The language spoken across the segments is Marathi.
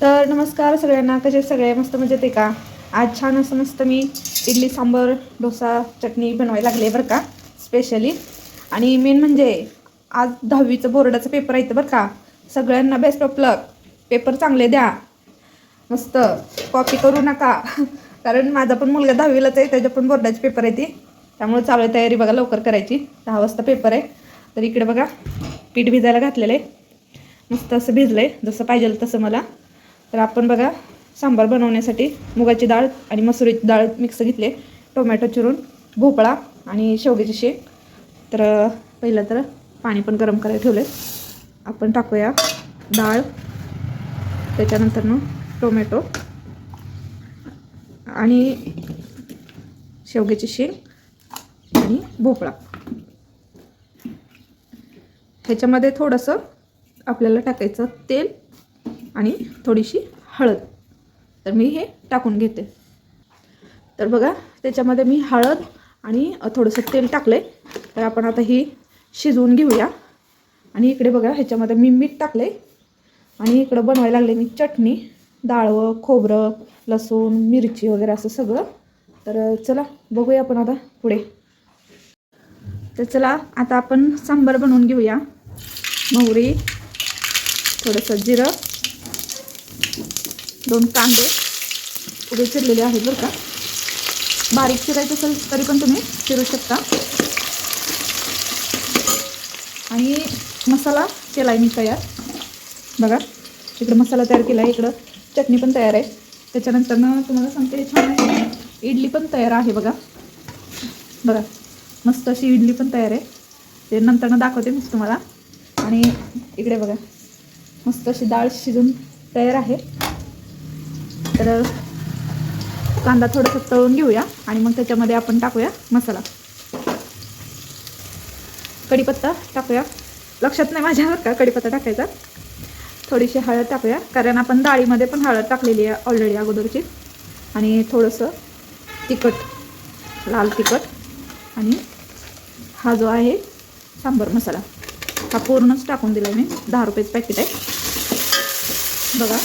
तर नमस्कार सगळ्यांना कसे सगळे? मस्त मजेत आहे का? आज छान असं मस्त मी इडली सांबर डोसा चटणी बनवायला लागले बरं का स्पेशली आणि मेन म्हणजे आज दहावीचं बोर्डाचं पेपर आहे बरं का. सगळ्यांना बेस्ट ऑफ लक पेपर चांगले द्या. मस्त कॉपी करू नका. कारण माझा पण मुलगा दहावीलाच आहे त्याच्या पण बोर्डाचे पेपर आहे ती. त्यामुळे चालू आहे तयारी बघा लवकर करायची. दहा वाजता पेपर आहे. तर इकडे बघा पीठ भिजायला घातलेलं आहे. मस्त असं भिजलं आहे जसं पाहिजे तसं मला. तर आपण बघा सांबार बनवण्यासाठी मुगाची डाळ आणि मसुरीची डाळ मिक्स घेतले. टोमॅटो चिरून भोपळा आणि शेवग्याची शेंग तर पहिलं तर पाणी पण गरम करायला ठेवलं आपण टाकूया डाळ. त्याच्यानंतरनं टोमॅटो आणि शेवग्याची शेंग आणि भोपळा. ह्याच्यामध्ये थोडंसं आपल्याला टाकायचं तेल आणि थोडीशी हळद. तर मी हे टाकून घेते. तर बघा त्याच्यामध्ये मी हळद आणि थोडंसं तेल टाकलं आहे तर आपण आता ही शिजवून घेऊया. आणि इकडे बघा ह्याच्यामध्ये मी मीठ टाकलं आहे आणि इकडं बनवायला लागले मी चटणी डाळवं खोबरं लसूण मिरची वगैरे असं सगळं. तर चला बघूया आपण आता पुढे. तर चला आता आपण सांबार बनवून घेऊया. मोहरी थोडंसं जिरं दोन कांदे उभे चिरलेले आहेत बरं का. बारीक चिरायचं असेल तरी पण तुम्ही चिरू शकता. आणि मसाला केला आहे मी तयार. बघा इकडं मसाला तयार केला आहे इकडं चटणी पण तयार आहे. त्याच्यानंतर ना तुम्हाला सांगते छान इडली पण तयार आहे बघा. बघा मस्त अशी इडली पण तयार आहे. ते नंतरनं दाखवते मी तुम्हाला. आणि इकडे बघा मस्त अशी डाळ शिजून तयार आहे. तर कांदा थोडंसं तळून घेऊया आणि मग त्याच्यामध्ये आपण टाकूया मसाला. कढीपत्ता टाकूया. लक्षात नाही माझ्यावर का कढीपत्ता टाकायचा? थोडीशी हळद टाकूया. कारण आपण डाळीमध्ये पण हळद टाकलेली आहे ऑलरेडी अगोदरची. आणि थोडंसं तिखट लाल तिखट. आणि हा जो आहे सांबर मसाला. हा पूर्णच टाकून दिला मी. दहा रुपयेचं पॅकेट आहे. बघा.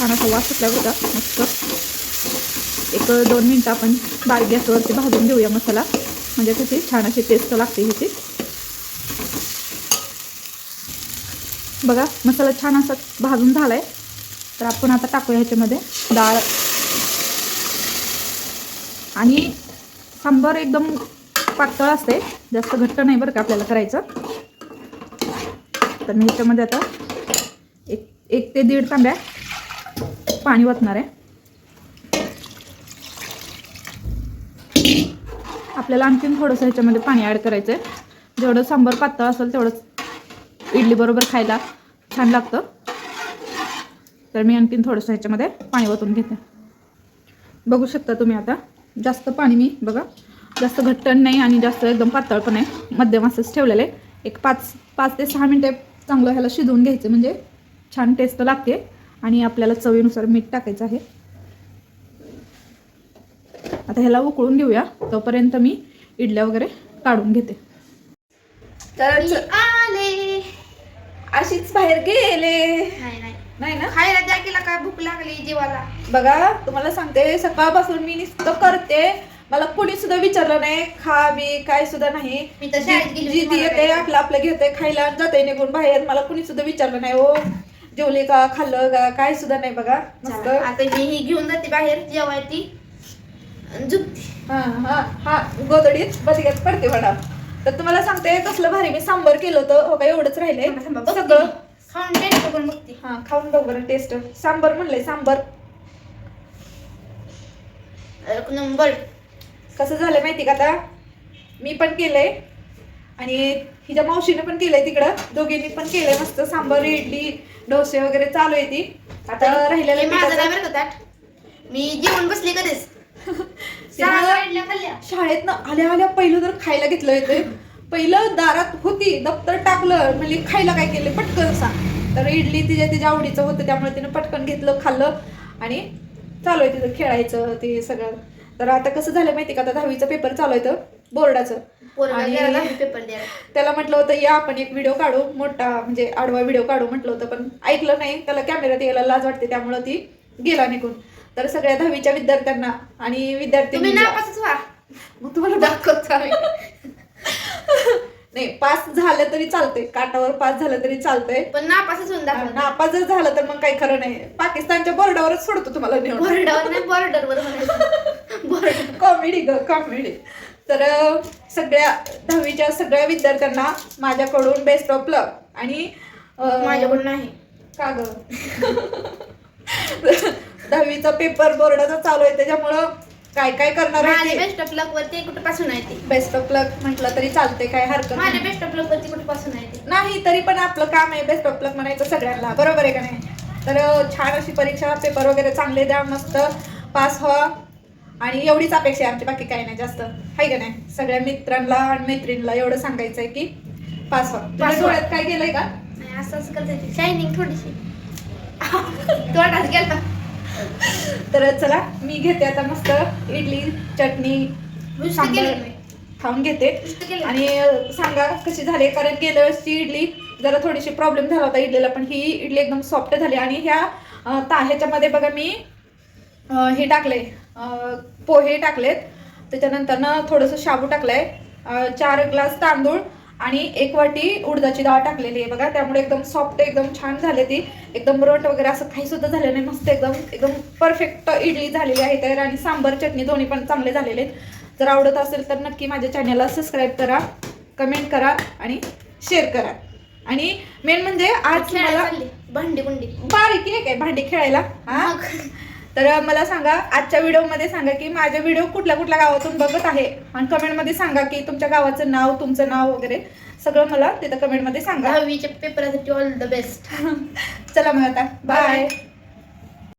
छान असा वास सुटला होता मस्त. एक दोन मिनटं आपण बारीक गॅसवरती भाजून घेऊया मसाला. म्हणजे कशी छान अशी टेस्ट लागते ह्याची. बघा मसाला छान असा भाजून झाला आहे तर आपण आता टाकूया ह्याच्यामध्ये डाळ. आणि सांबार एकदम पातळ असते जास्त घट्ट नाही बरं का आपल्याला करायचं. तर मी ह्याच्यामध्ये आता एक एक ते दीड तांब्या पाणी ओतणार आहे. आपल्याला आणखीन थोडंसं ह्याच्यामध्ये पाणी ॲड करायचं आहे जेवढं सांबार पातळ असेल तेवढंच इडली बरोबर खायला छान लागतं. तर मी आणखीन थोडंसं ह्याच्यामध्ये पाणी ओतून घेते. बघू शकता तुम्ही आता जास्त पाणी मी बघा जास्त घट्टण नाही आणि जास्त एकदम पातळ पण आहे. मध्यम असंच ठेवलेलं आहे. एक पाच पाच ते सहा मिनटे चांगलं ह्याला शिजवून घ्यायचं म्हणजे छान टेस्ट लागते. आणि आपल्याला चवीनुसार मीठ टाकायचं आहे. आता ह्याला उकळून घेऊया. तोपर्यंत मी इडल्या वगैरे काढून घेते. तर आले. अशीच बाहेर गेले. नाही नाही. नाही ना? खायला द्या केला काय भूक लागली जीवाला. बघा तुम्हाला सांगते सकाळपासून मी नुसतं करते. मला कुणी सुद्धा विचारलं नाही खा बी काय सुद्धा नाही. मी तर शाळेत गेली जी होती, ती मला येते आपलं आपलं घेते खायला जाते निघून बाहेर. मला कुणी सुद्धा विचारलं नाही हो. जेवले का खाल्लं का काय सुद्धा नाही बघा. मस्त. चला, आता मी ही घेऊन जाते बाहेर जेवाय ती झुकते हा हा हा गोदडीत बसग्यात पडते म्हणा. तर तुम्हाला सांगते कसलं भारी मी सांबर केलं होतं. हो का एवढंच राहिले थांबा, थांबा, बघते सगळं. मी. खाऊन टेस्ट करून बघते. हा खाऊन बघ बरं टेस्ट सांबर म्हणलंय सांबर. एक नंबर. कसं झालं माहिती का आता? मी पण केलंय. आणि हिच्या मावशीने पण केलंय तिकडं. दोघींनी पण केलंय मस्त. सांबर इडली डोसे वगैरे चालू आहे ती. आता राहिलेलं माझं पिठाचं- नाही बरं का ताट. मी जेवण बसले कधीच. खाल्ल्या शाळेतनं आल्या आल्या पहिलं तर खायला घेतलं होतं पहिलं दारात होती दप्तर टाकलं म्हणजे खायला काय केलं पटकन सांग. तर इडली तिच्या तिच्या आवडीचं होतं त्यामुळे तिनं पटकन घेतलं खाल्लं. आणि चालू आहे तिथं खेळायचं ते सगळं. तर आता कसं झालं माहिती का? आता दहावीचा पेपर चालू आहे तर बोर्डाचं. पेपर त्याला म्हटलं होतं या आपण एक व्हिडिओ काढू. मोठा म्हणजे आडवा व्हिडिओ काढू म्हटलं होतं पण ऐकलं नाही. त्याला कॅमेऱ्यात यायला लाज वाटते त्यामुळं ती गेला निघून. तर सगळ्या दहावीच्या विद्यार्थ्यांना आणि विद्यार्थी मग तुम्हाला दाखवतो नाही पास झालं तरी चालतंय. काटावर पास झालं तरी चालतंय. पण नापासच होऊन दाखवा. नापास जर झालं तर मग काही खरं नाही. पाकिस्तानच्या बोर्डावरच सोडतो तुम्हाला बॉर्डर नाही बॉर्डरवर कॉमेडी ग कॉमेडी तर सगळ्या दहावीच्या सगळ्या विद्यार्थ्यांना माझ्याकडून बेस्ट ऑफ लक आणि माझ्याकडून नाही. का ग? दहावीचा पेपर बोर्डाचा चालू आहे त्याच्यामुळं काय काय करणार आहे बेस्ट ऑफ लक वरती कुठे पासून आहे ते? बेस्ट ऑफ लक म्हटलं तरी चालते काय हरकत नाही. माझ्या बेस्ट ऑफ लक वरती कुठे पासून आहे ते? नाही तरी पण आपलं काम आहे बेस्ट ऑफ लक म्हणायचं सगळ्यांना बरोबर आहे का नाही? तर अं, छान अशी परीक्षा पेपर वगैरे चांगले द्या मस्त पास व्हा. आणि एवढीच अपेक्षा आहे आमची बाकी काही नाही जास्त. आहे का नाही? सगळ्या मित्रांना आणि मैत्रिणीला एवढं सांगायचं आहे की पास व्हा. तुझ्या व्हा. डोळ्यात काय गेलंय का? नाही असं असं करता शायनिंग थोडीशी. तोंडात गेला. तर चला मी घेते आता मस्त इडली चटणी नुसतं सांबार केलं. मी खाऊन घेते. नुसतं केलं. आणि अं, सांगा कशी झाली? कारण गेल्या वेळेसची इडली जरा थोडीशी प्रॉब्लेम झाला होता इडलीला पण ही इडली एकदम सॉफ्ट झाली. आणि ह्या अं, ता ह्याच्यामध्ये बघा मी अं, हे टाकले पोहे टाकलेत. त्याच्यानंतर ना थोडंसं शाबू टाकलंय. चार ग्लास तांदूळ आणि एक वाटी उडदाची डाळ टाकलेली आहे बघा. त्यामुळे एकदम सॉफ्ट एकदम छान झाले ती. एकदम रट वगैरे असं काही सुद्धा झालं नाही. मस्त एकदम एकदम परफेक्ट इडली झालेली आहे तयार आणि सांबर चटणी दोन्ही पण चांगले झालेले आहेत. जर आवडत असेल तर नक्की माझ्या चॅनलला सबस्क्राईब करा कमेंट करा आणि शेअर करा. आणि मेन म्हणजे आज खेळायला मला भांडी कुंडी बारीक आहे काय? भांडी खेळायला? हा? तर मला सांगा आजच्या व्हिडिओमध्ये सांगा की माझे व्हिडिओ कुठल्या कुठल्या गावातून बघत आहे? आणि कमेंटमध्ये सांगा की तुमच्या गावाचं नाव तुमचं नाव वगैरे. सगळं मला तिथं कमेंटमध्ये सांगा. दहावीच्या पेपरासाठी ऑल द बेस्ट चला मग आता. बाय